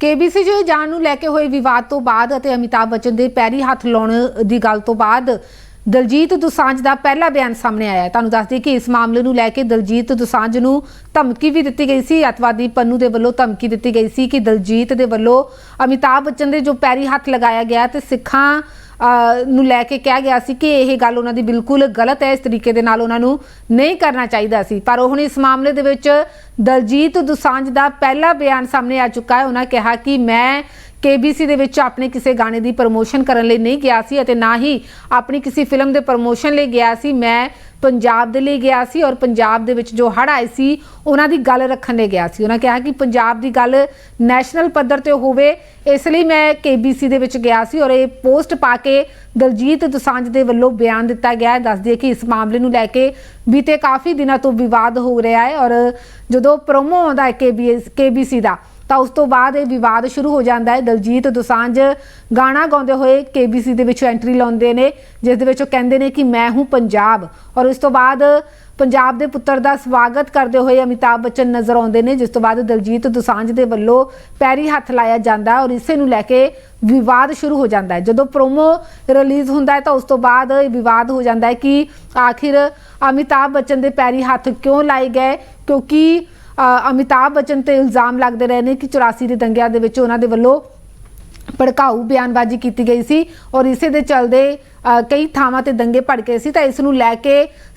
KBC ਜੋ ਜਾਣ ਨੂੰ ਲੈ ਕੇ ਹੋਏ ਵਿਵਾਦ ਤੋਂ ਬਾਅਦ ਅਤੇ ਅਮਿਤਾਭ ਬੱਚਨ ਦੇ ਪੈਰੀ ਹੱਥ ਲਾਉਣ ਦੀ ਗੱਲ ਤੋਂ ਬਾਅਦ ਦਲਜੀਤ ਦੁਸਾਂਝ ਦਾ ਪਹਿਲਾ ਬਿਆਨ ਸਾਹਮਣੇ ਆਇਆ ਹੈ। ਤੁਹਾਨੂੰ ਦੱਸ ਦਈਏ ਕਿ ਇਸ ਮਾਮਲੇ ਨੂੰ ਲੈ ਕੇ ਦਲਜੀਤ ਦੁਸਾਂਝ ਨੂੰ ਧਮਕੀ ਵੀ ਦਿੱਤੀ ਗਈ ਸੀ। ਅਤਵਾਦੀ ਪੰਨੂ ਦੇ ਵੱਲੋਂ ਧਮਕੀ ਦਿੱਤੀ ਗਈ ਸੀ ਕਿ ਦਲਜੀਤ ਦੇ ਵੱਲੋਂ ਅਮਿਤਾਭ ਬੱਚਨ ਦੇ ਜੋ ਪੈਰੀ ਹੱਥ ਲਗਾਇਆ ਗਿਆ ਤੇ ਸਿੱਖਾਂ ਨੂੰ ਲੈ ਕੇ ਕਿਹਾ ਗਿਆ ਸੀ ਕਿ ਇਹ ਗੱਲ ਉਹਨਾਂ ਦੀ ਬਿਲਕੁਲ ਗਲਤ ਹੈ, ਇਸ ਤਰੀਕੇ ਦੇ ਨਾਲ ਉਹਨਾਂ ਨੂੰ ਨਹੀਂ ਕਰਨਾ ਚਾਹੀਦਾ ਸੀ। ਪਰ ਹੁਣ ਇਸ ਮਾਮਲੇ ਦੇ ਵਿੱਚ ਦਲਜੀਤ ਦੁਸਾਂਝ ਦਾ ਪਹਿਲਾ ਬਿਆਨ ਸਾਹਮਣੇ ਆ ਚੁੱਕਾ ਹੈ। ਉਹਨਾਂ ਕਿਹਾ ਕਿ ਮੈਂ KBC ਦੇ ਵਿੱਚ ਆਪਣੇ ਕਿਸੇ ਗਾਣੇ ਦੀ ਪ੍ਰਮੋਸ਼ਨ ਕਰਨ ਲਈ ਨਹੀਂ ਗਿਆ ਸੀ ਅਤੇ ਨਾ ਹੀ ਆਪਣੀ ਕਿਸੇ ਫਿਲਮ ਦੇ ਪ੍ਰਮੋਸ਼ਨ ਲਈ ਗਿਆ ਸੀ। ਮੈਂ ਪੰਜਾਬ ਦੇ ਲਈ ਗਿਆ ਸੀ ਔਰ ਪੰਜਾਬ ਦੇ ਵਿੱਚ ਜੋ ਹੜ੍ਹ ਆਏ ਸੀ, ਉਹਨਾਂ ਦੀ ਗੱਲ ਰੱਖਣ ਲਈ ਗਿਆ ਸੀ। ਉਹਨਾਂ ਕਿਹਾ ਕਿ ਪੰਜਾਬ ਦੀ ਗੱਲ ਨੈਸ਼ਨਲ ਪੱਧਰ ਤੇ ਹੋਵੇ, ਇਸ ਲਈ ਮੈਂ KBC ਦੇ ਵਿੱਚ ਗਿਆ ਸੀ ਔਰ ਇਹ ਪੋਸਟ ਪਾ ਕੇ ਦਲਜੀਤ ਦੁਸਾਂਝ ਦੇ ਵੱਲੋਂ ਬਿਆਨ ਦਿੱਤਾ ਗਿਆ ਹੈ। ਦੱਸ ਦਈਏ ਕਿ ਇਸ ਮਾਮਲੇ ਨੂੰ ਲੈ ਕੇ ਬੀਤੇ ਕਾਫੀ ਦਿਨਾਂ ਤੋਂ ਵਿਵਾਦ ਹੋ ਰਿਹਾ ਹੈ ਔਰ ਜਦੋਂ ਪ੍ਰੋਮੋ ਆਉਂਦਾ ਹੈ KBS KBC ਦਾ ਤਾਂ ਉਸ ਤੋਂ ਬਾਅਦ ਇਹ ਵਿਵਾਦ ਸ਼ੁਰੂ ਹੋ ਜਾਂਦਾ ਹੈ। ਦਲਜੀਤ ਦੋਸਾਂਝ ਗਾਣਾ ਗਾਉਂਦੇ ਹੋਏ KBC ਦੇ ਵਿੱਚ ਐਂਟਰੀ ਲਾਉਂਦੇ ਨੇ, ਜਿਸ ਦੇ ਵਿੱਚ ਉਹ ਕਹਿੰਦੇ ਨੇ ਕਿ ਮੈਂ ਹੂੰ ਪੰਜਾਬ। ਔਰ ਉਸ ਤੋਂ ਬਾਅਦ ਪੰਜਾਬ ਦੇ ਪੁੱਤਰ ਦਾ ਸਵਾਗਤ ਕਰਦੇ ਹੋਏ ਅਮਿਤਾਭ ਬੱਚਨ ਨਜ਼ਰ ਆਉਂਦੇ ਨੇ, ਜਿਸ ਤੋਂ ਬਾਅਦ ਦਲਜੀਤ ਦੋਸਾਂਝ ਦੇ ਵੱਲੋਂ ਪੈਰੀ ਹੱਥ ਲਾਇਆ ਜਾਂਦਾ ਔਰ ਇਸੇ ਨੂੰ ਲੈ ਕੇ ਵਿਵਾਦ ਸ਼ੁਰੂ ਹੋ ਜਾਂਦਾ ਹੈ। ਜਦੋਂ ਪ੍ਰੋਮੋ ਰਿਲੀਜ਼ ਹੁੰਦਾ ਹੈ ਤਾਂ ਉਸ ਤੋਂ ਬਾਅਦ ਇਹ ਵਿਵਾਦ ਹੋ ਜਾਂਦਾ ਹੈ ਕਿ ਆਖਿਰ ਅਮਿਤਾਭ ਬੱਚਨ ਦੇ ਪੈਰੀ ਹੱਥ ਕਿਉਂ ਲਾਏ ਗਏ? ਕਿਉਂਕਿ ਅਮਿਤਾਭ ਬੱਚਨ ਤੇ ਇਲਜ਼ਾਮ ਲੱਗਦੇ ਰਹੇ ਨੇ ਕਿ 84 ਦੇ ਦੰਗਿਆਂ ਦੇ ਵਿੱਚ ਉਹਨਾਂ ਦੇ ਵੱਲੋਂ ਭੜਕਾਊ ਬਿਆਨਬਾਜ਼ੀ ਕੀਤੀ ਗਈ ਸੀ ਔਰ ਇਸੇ ਦੇ ਚਲਦੇ ਕਈ ਥਾਵਾਂ ਤੇ ਦੰਗੇ ਭੜਕੇ ਸੀ ਤਾਂ ਇਸ ਨੂੰ ਲੈ ਕੇ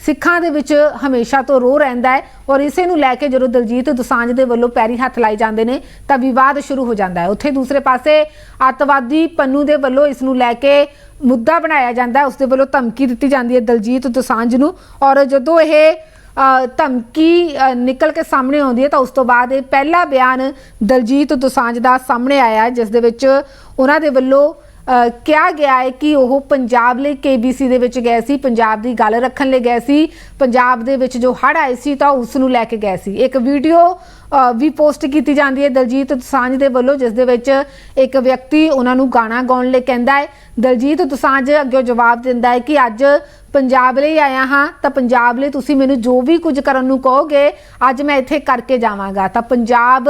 ਸਿੱਖਾਂ ਦੇ ਵਿੱਚ ਹਮੇਸ਼ਾ ਤੋਂ ਰੋਹ ਰਹਿੰਦਾ ਹੈ ਔਰ ਇਸੇ ਨੂੰ ਲੈ ਕੇ ਜਦੋਂ ਦਲਜੀਤ ਦੋਸਾਂਝ ਦੇ ਵੱਲੋਂ ਪੈਰੀ ਹੱਥ ਲਾਏ ਜਾਂਦੇ ਨੇ ਤਾਂ ਵਿਵਾਦ ਸ਼ੁਰੂ ਹੋ ਜਾਂਦਾ ਹੈ। ਉੱਥੇ ਦੂਸਰੇ ਪਾਸੇ ਅੱਤਵਾਦੀ ਪੰਨੂ ਦੇ ਵੱਲੋਂ ਇਸ ਨੂੰ ਲੈ ਕੇ ਮੁੱਦਾ ਬਣਾਇਆ ਜਾਂਦਾ ਹੈ। ਉਸ ਦੇ ਵੱਲੋਂ ਧਮਕੀ ਦਿੱਤੀ ਜਾਂਦੀ ਹੈ ਦਲਜੀਤ ਦੋਸਾਂਝ ਨੂੰ ਔਰ ਜਦੋਂ ਇਹ ਧਮਕੀ ਨਿਕਲ ਕੇ ਸਾਹਮਣੇ ਆਉਂਦੀ ਹੈ ਤਾਂ ਉਸ ਤੋਂ ਬਾਅਦ ਇਹ ਪਹਿਲਾ ਬਿਆਨ ਦਲਜੀਤ ਦੋਸਾਂਝ ਦਾ ਸਾਹਮਣੇ ਆਇਆ ਜਿਸ ਦੇ ਵਿੱਚ ਉਹਨਾਂ ਦੇ ਵੱਲੋਂ ਕਿਹਾ ਗਿਆ ਹੈ ਕਿ ਉਹ ਪੰਜਾਬ ਲਈ KBC ਦੇ ਵਿੱਚ ਗਏ ਸੀ, ਪੰਜਾਬ ਦੀ ਗੱਲ ਰੱਖਣ ਲਈ ਗਏ ਸੀ, ਪੰਜਾਬ ਦੇ ਵਿੱਚ ਜੋ ਹੜ੍ਹ ਆਏ ਸੀ ਤਾਂ ਉਸ ਨੂੰ ਲੈ ਕੇ ਗਏ ਸੀ। ਇੱਕ ਵੀਡੀਓ ਵੀ ਪੋਸਟ ਕੀਤੀ ਜਾਂਦੀ ਹੈ ਦਲਜੀਤ ਦੁਸਾਂਝ ਦੇ ਵੱਲੋਂ, ਜਿਸ ਦੇ ਵਿੱਚ ਇੱਕ ਵਿਅਕਤੀ ਉਹਨਾਂ ਨੂੰ ਗਾਣਾ ਗਾਉਣ ਲਈ ਕਹਿੰਦਾ ਹੈ। ਦਲਜੀਤ ਦੁਸਾਂਝ ਅੱਗੇ ਜਵਾਬ ਦਿੰਦਾ ਹੈ ਕਿ ਅੱਜ ਪੰਜਾਬ ਲਈ ਆਇਆ ਹਾਂ, ਤਾਂ ਪੰਜਾਬ ਲਈ ਤੁਸੀਂ ਮੈਨੂੰ ਜੋ ਵੀ ਕੁਝ ਕਰਨ ਨੂੰ ਕਹੋਗੇ, ਅੱਜ ਮੈਂ ਇੱਥੇ ਕਰਕੇ ਜਾਵਾਂਗਾ। ਤਾਂ ਪੰਜਾਬ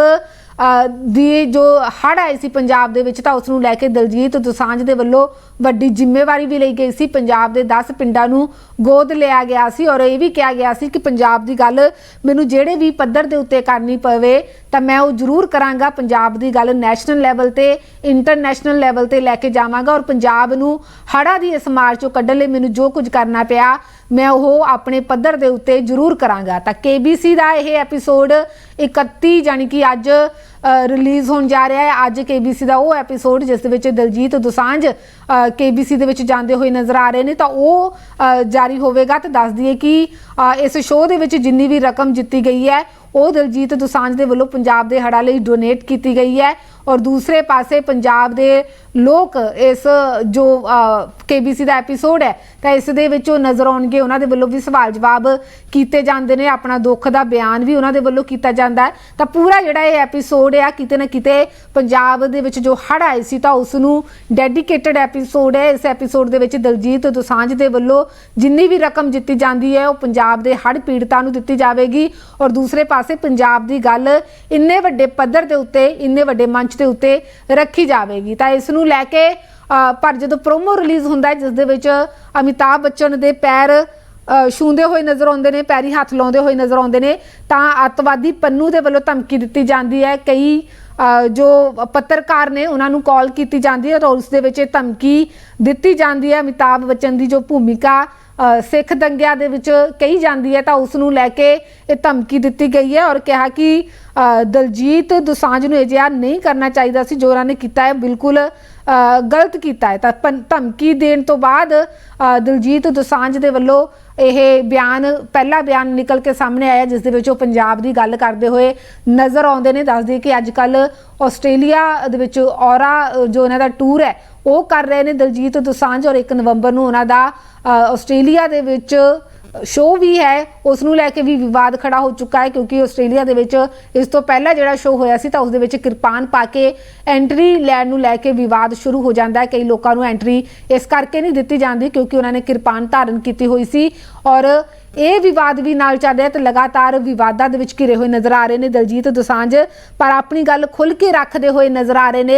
ਦੀ ਜੋ ਹੜ੍ਹ ਆਈ ਸੀ ਪੰਜਾਬ ਦੇ ਵਿੱਚ, ਤਾਂ ਉਸ ਨੂੰ ਲੈ ਕੇ ਦਲਜੀਤ ਦੋਸਾਂਝ ਦੇ ਵੱਲੋਂ ਵੱਡੀ ਜ਼ਿੰਮੇਵਾਰੀ ਵੀ ਲਈ ਗਈ ਸੀ। ਪੰਜਾਬ ਦੇ 10 ਪਿੰਡਾਂ ਨੂੰ ਗੋਦ ਲਿਆ ਗਿਆ ਸੀ ਔਰ ਇਹ ਵੀ ਕਿਹਾ ਗਿਆ ਸੀ ਕਿ ਪੰਜਾਬ ਦੀ ਗੱਲ ਮੈਨੂੰ ਜਿਹੜੇ ਵੀ ਪੱਧਰ ਦੇ ਉੱਤੇ ਕਰਨੀ ਪਵੇ, ਤਾਂ ਮੈਂ ਉਹ ਜ਼ਰੂਰ ਕਰਾਂਗਾ। ਪੰਜਾਬ ਦੀ ਗੱਲ ਨੈਸ਼ਨਲ ਲੈਵਲ ਤੇ, ਇੰਟਰਨੈਸ਼ਨਲ ਲੈਵਲ ਤੇ ਲੈ ਕੇ ਜਾਵਾਂਗਾ ਔਰ ਪੰਜਾਬ ਨੂੰ ਹੜ੍ਹਾਂ ਦੀ ਇਸ ਮਾਰ ਚੋਂ ਕੱਢਣ ਲਈ ਮੈਨੂੰ ਜੋ ਕੁਝ ਕਰਨਾ ਪਿਆ। ਮੈਂ ਉਹ ਆਪਣੇ ਪੱਧਰ ਦੇ ਉੱਤੇ ਜ਼ਰੂਰ ਕਰਾਂਗਾ। ਤਾਂ KBC ਦਾ ਇਹ ਐਪੀਸੋਡ 31 ਜਾਨੀ ਕਿ ਅੱਜ ਰਿਲੀਜ਼ ਹੋਣ ਜਾ ਰਿਹਾ ਹੈ। ਅੱਜ KBC ਦਾ ਉਹ ਐਪੀਸੋਡ ਜਿਸ ਦੇ ਵਿੱਚ ਦਲਜੀਤ ਦੋਸਾਂਝ KBC ਦੇ ਵਿੱਚ ਜਾਂਦੇ ਹੋਏ ਨਜ਼ਰ ਆ ਰਹੇ ਨੇ, ਤਾਂ ਉਹ ਜਾਰੀ ਹੋਵੇਗਾ ਤੇ ਦੱਸ ਦਈਏ ਕਿ ਇਸ ਸ਼ੋਅ ਦੇ ਵਿੱਚ ਜਿੰਨੀ ਵੀ ਰਕਮ ਜਿੱਤੀ ਗਈ ਹੈ, ਉਹ ਦਲਜੀਤ ਦੁਸਾਂਝ ਦੇ ਵੱਲੋਂ ਪੰਜਾਬ ਦੇ ਹੜ੍ਹਾਂ ਲਈ ਡੋਨੇਟ ਕੀਤੀ ਗਈ ਹੈ। ਔਰ ਦੂਸਰੇ ਪਾਸੇ ਪੰਜਾਬ ਦੇ ਲੋਕ ਇਸ, ਜੋ KBC ਦਾ ਐਪੀਸੋਡ ਹੈ, ਤਾਂ ਇਸ ਦੇ ਵਿੱਚ ਉਹ ਨਜ਼ਰ ਆਉਣਗੇ। ਉਹਨਾਂ ਦੇ ਵੱਲੋਂ ਵੀ ਸਵਾਲ ਜਵਾਬ ਕੀਤੇ ਜਾਂਦੇ ਨੇ। ਆਪਣਾ ਦੁੱਖ ਦਾ ਬਿਆਨ ਵੀ ਉਹਨਾਂ ਦੇ ਵੱਲੋਂ ਕੀਤਾ ਜਾਂਦਾ ਹੈ, ਤਾਂ ਪੂਰਾ ਜਿਹੜਾ ਇਹ ਐਪੀਸੋਡ ਆ, ਕਿਤੇ ਨਾ ਕਿਤੇ ਪੰਜਾਬ ਦੇ ਵਿੱਚ ਜੋ ਹੜ੍ਹ ਆਏ ਸੀ ਤਾਂ ਉਸ ਨੂੰ ਡੈਡੀਕੇਟਡ ਐਪੀਸੋਡ ਹੈ। ਇਸ ਐਪੀਸੋਡ ਦੇ ਵਿੱਚ ਦਲਜੀਤ ਦੋਸਾਂਝ ਦੇ ਵੱਲੋਂ ਜਿੰਨੀ ਵੀ ਰਕਮ ਦਿੱਤੀ ਜਾਂਦੀ ਹੈ, ਉਹ ਪੰਜਾਬ ਦੇ ਹੜ੍ਹ ਪੀੜਤਾਂ ਨੂੰ ਦਿੱਤੀ ਜਾਵੇਗੀ। ਔਰ ਦੂਸਰੇ ਪਾਸੇ ਪੰਜਾਬ ਦੀ ਗੱਲ ਇੰਨੇ ਵੱਡੇ ਪੱਧਰ ਦੇ ਉੱਤੇ, ਇੰਨੇ ਵੱਡੇ ਮੰਚ ਦੇ ਉੱਤੇ ਰੱਖੀ ਜਾਵੇਗੀ। ਤਾਂ ਇਸ ਨੂੰ ਲੈ ਕੇ ਪਰ ਜਦੋਂ ਪ੍ਰੋਮੋ ਰਿਲੀਜ਼ ਹੁੰਦਾ ਜਿਸ ਦੇ ਵਿੱਚ ਅਮਿਤਾਭ ਬੱਚਨ ਦੇ ਪੈਰ ਛੂੰਦੇ ਹੋਏ ਨਜ਼ਰ ਆਉਂਦੇ ਨੇ, ਪੈਰੀ ਹੱਥ ਲਾਉਂਦੇ ਹੋਏ ਨਜ਼ਰ ਆਉਂਦੇ ਨੇ, ਤਾਂ ਅੱਤਵਾਦੀ ਪੰਨੂ ਦੇ ਵੱਲੋਂ ਧਮਕੀ ਦਿੱਤੀ ਜਾਂਦੀ ਹੈ। ਕਈ ਜੋ ਪੱਤਰਕਾਰ ਨੇ ਉਹਨਾਂ ਨੂੰ ਕਾਲ ਕੀਤੀ ਜਾਂਦੀ ਹੈ ਔਰ ਉਸ ਦੇ ਵਿੱਚ ਇਹ ਧਮਕੀ ਦਿੱਤੀ ਜਾਂਦੀ ਹੈ। ਅਮਿਤਾਭ ਬੱਚਨ ਦੀ ਜੋ ਭੂਮਿਕਾ ਸਿੱਖ ਦੰਗਿਆਂ ਦੇ ਵਿੱਚ ਕਹੀ ਜਾਂਦੀ ਹੈ, ਤਾਂ ਉਸ ਨੂੰ ਲੈ ਕੇ ਇਹ ਧਮਕੀ ਦਿੱਤੀ ਗਈ ਹੈ ਔਰ ਕਿਹਾ ਕਿ ਦਲਜੀਤ ਦੋਸਾਂਝ ਨੂੰ ਅਜਿਹਾ ਨਹੀਂ ਕਰਨਾ ਚਾਹੀਦਾ ਸੀ ਜੋ ਉਹਨਾਂ ਨੇ ਕੀਤਾ ਹੈ ਬਿਲਕੁਲ ਗਲਤ ਕੀਤਾ ਹੈ। ਤਾਂ ਪਨ- ਧਮਕੀ ਦੇਣ ਤੋਂ ਬਾਅਦ ਅ, ਦਲਜੀਤ ਦੋਸਾਂਝ ਦੇ ਵੱਲੋਂ ਇਹ ਬਿਆਨ ਪਹਿਲਾ ਬਿਆਨ ਨਿਕਲ ਕੇ ਸਾਹਮਣੇ ਆਇਆ ਜਿਸ ਦੇ ਵਿੱਚ ਉਹ ਪੰਜਾਬ ਦੀ ਗੱਲ ਕਰਦੇ ਹੋਏ ਨਜ਼ਰ ਆਉਂਦੇ ਨੇ ਦੱਸਦੇ ਕਿ ਅੱਜ ਕੱਲ ਆਸਟ੍ਰੇਲੀਆ ਦੇ ਵਿੱਚ ਔਰਾ ਜੋ ਇਹਨਾਂ ਦਾ ਟੂਰ ਹੈ ਉਹ ਕਰ ਰਹੇ ਨੇ ਦਲਜੀਤ ਦੋਸਾਂਝ ਔਰ 1 ਨਵੰਬਰ ਨੂੰ ਉਹਨਾਂ ਦਾ ਆਸਟ੍ਰੇਲੀਆ ਦੇ ਵਿੱਚ ਸ਼ੋਅ ਵੀ ਹੈ ਉਸ ਨੂੰ ਲੈ ਕੇ ਵੀ ਵਿਵਾਦ ਖੜਾ ਹੋ ਚੁੱਕਾ ਹੈ ਕਿਉਂਕਿ ਆਸਟ੍ਰੇਲੀਆ ਦੇ ਵਿੱਚ ਇਸ ਤੋਂ ਪਹਿਲਾਂ ਜਿਹੜਾ ਸ਼ੋਅ ਹੋਇਆ ਸੀ ਤਾਂ ਉਸ ਦੇ ਵਿੱਚ ਕਿਰਪਾਨ ਪਾ ਕੇ ਐਂਟਰੀ ਲੈਣ ਨੂੰ ਲੈ ਕੇ ਵਿਵਾਦ ਸ਼ੁਰੂ ਹੋ ਜਾਂਦਾ ਹੈ। ਕਈ ਲੋਕਾਂ ਨੂੰ ਐਂਟਰੀ ਇਸ ਕਰਕੇ ਨਹੀਂ ਦਿੱਤੀ ਜਾਂਦੀ ਕਿਉਂਕਿ ਉਹਨਾਂ ਨੇ ਕਿਰਪਾਨ ਧਾਰਨ ਕੀਤੀ ਹੋਈ ਸੀ ਔਰ ਇਹ ਵਿਵਾਦ ਵੀ ਨਾਲ ਚੱਲ ਰਿਹਾ ਤੇ ਲਗਾਤਾਰ ਵਿਵਾਦਾਂ ਦੇ ਵਿੱਚ ਘਿਰੇ ਹੋਏ ਨਜ਼ਰ ਆ ਰਹੇ ਨੇ ਦਲਜੀਤ ਦੋਸਾਂਝ। ਪਰ ਆਪਣੀ ਗੱਲ ਖੁੱਲ੍ਹ ਕੇ ਰੱਖਦੇ ਹੋਏ ਨਜ਼ਰ ਆ ਰਹੇ ਨੇ